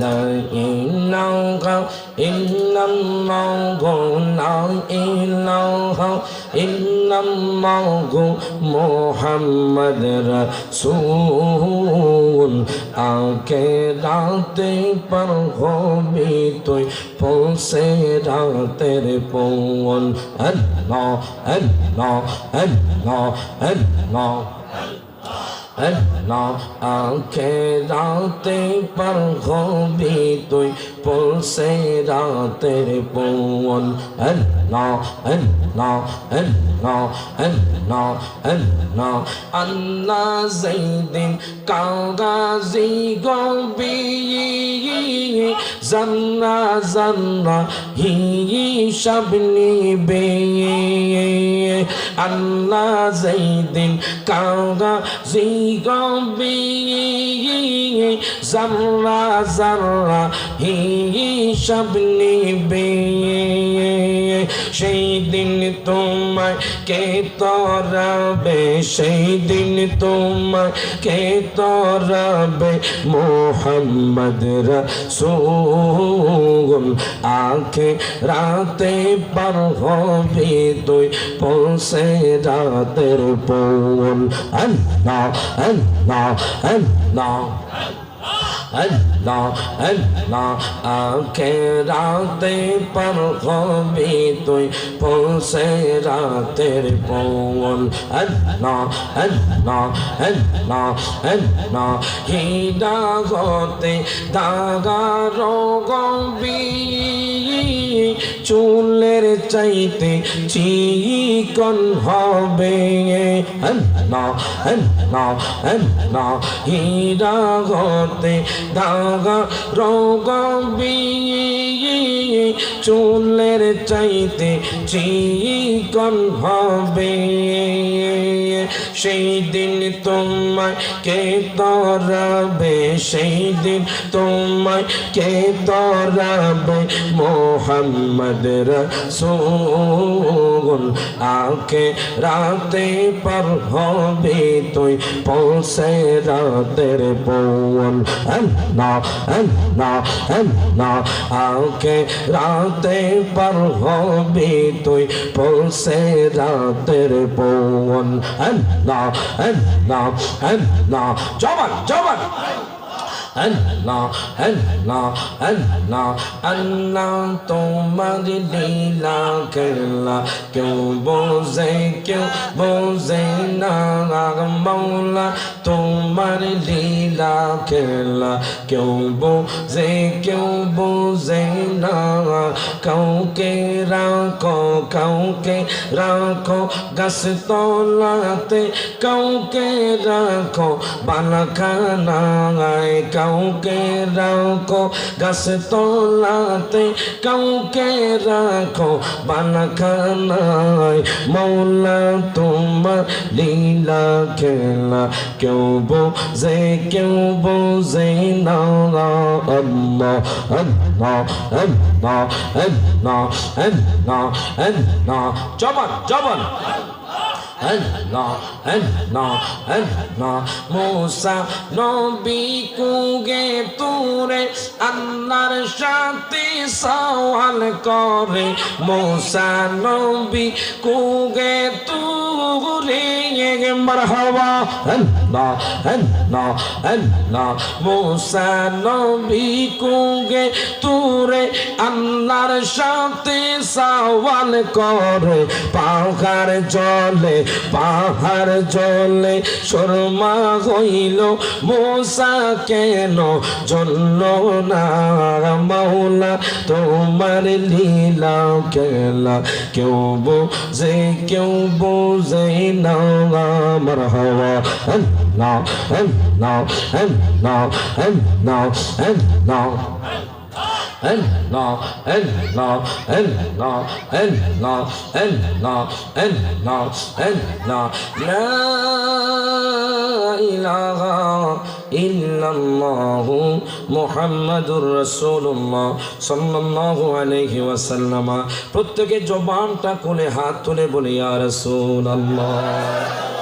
ইল্লাল্লাহ ইল্লাল্লাহ লা ইলাহা ইল্লাল্লাহ মুহাম্মদ রাসূল আকে রাতে পর হবি তুই পৌঁছে রাতের পৌন আল্লাহ আল্লাহ আল্লাহ আল্লাহ আল্লাহ আখে রাতে পর হবি তুই পৌঁছে রাতের পৌন আল্লাহ আল্লাহ আল্লাহ আল্লাহ আল্লাহ আল্লাহ জৈদিন কাগাজি গবি, জন্না জন্না, হি সব নিবে। আল্লাহ জৈদিন কাগাজি গবি জন্না জর্রা হি সব নিবে সেই দিন তোমায় কে তরাবে? সেই দিন তোমায় কে তরাবে? মোহাম্মদ রসুল, আখে রাতে পর হবে তুই পৌঁছে রাতের পৌন আল্লাহ আল্লাহ আল্লাহ। আল্লাহ আল্লাহ আখে রাতে পর হবি তুই পৌঁছে রাতের পৌন আল্লাহ আল্লাহ আল্লাহ আল্লাহ হিদা হতে দাগা রোগবি চুলের চাইতে চিকন হবে আল্লাহ আল্লাহ আল্লাহ হীরা হতে দাগা রোগবি চুলের চাইতে চিকন হবে। সেই দিন তোমায় কে তরাবে? সেই দিন তোমায় কে তরাবে? মোহাম্মদ রসুল আকে রাতে পর হবে তুই, পৌঁছে রাতের পৌন আল্লাহ আল্লাহ আল্লাহ আকে রাতে পর হবে তুই, পৌঁছে রাতের পৌন and now and now and now. Javan, Javan. আল্লাহ আল্লাহ আল্লাহ আল্লাহ তোমার লীলা খেলা কেউ বোঝে কেউ বোঝে না মৌলা তোমার লীলা খেলা কেউ বোঝে কেউ বোঝে না, কাউকে রাখো কাউকে রাখো গাছ তলাতে কাউকে রাখো বালাখানায় কাউকে রাখো গাছ তলাতে কাউকে রাখো বালাখানায় মৌলা তোমার লীলা খেলা কেউ বোঝে কেউ বোঝে না আল্লাহ আল্লাহ আল্লাহ আল্লাহ আল্লাহ আল্লাহ জবান জবান আল্লাহ আল্লাহ আল্লাহ মুসা নবী কুগে তুরে আল্লাহর সাথে সওয়াল করে। মুসা নবী কুগে তুরে মারহাবা আল্লাহ আল্লাহ আল্লাহ মুসা নবী কুগে তুরে আল্লাহর সাথে সওয়াল করে। পাহাড় জলে পাহাড় জলে শর্মা হইল মোসা কেন? জন্য না মাওলা, তোমার লীলা খেলা কেউ বোঝে কেউ বোঝে না আমার হওয়া। না না না না না Allah, Allah, Allah, Allah, Allah, Allah, Allah, La ilaha illallah মুহাম্মাদুর রাসূলুল্লাহ সাল্লাল্লাহু আলাইহি ওয়াসাল্লাম প্রত্যেকে জবানটা খুলে হাত তুলে বলি ইয়া রাসূলুল্লাহ।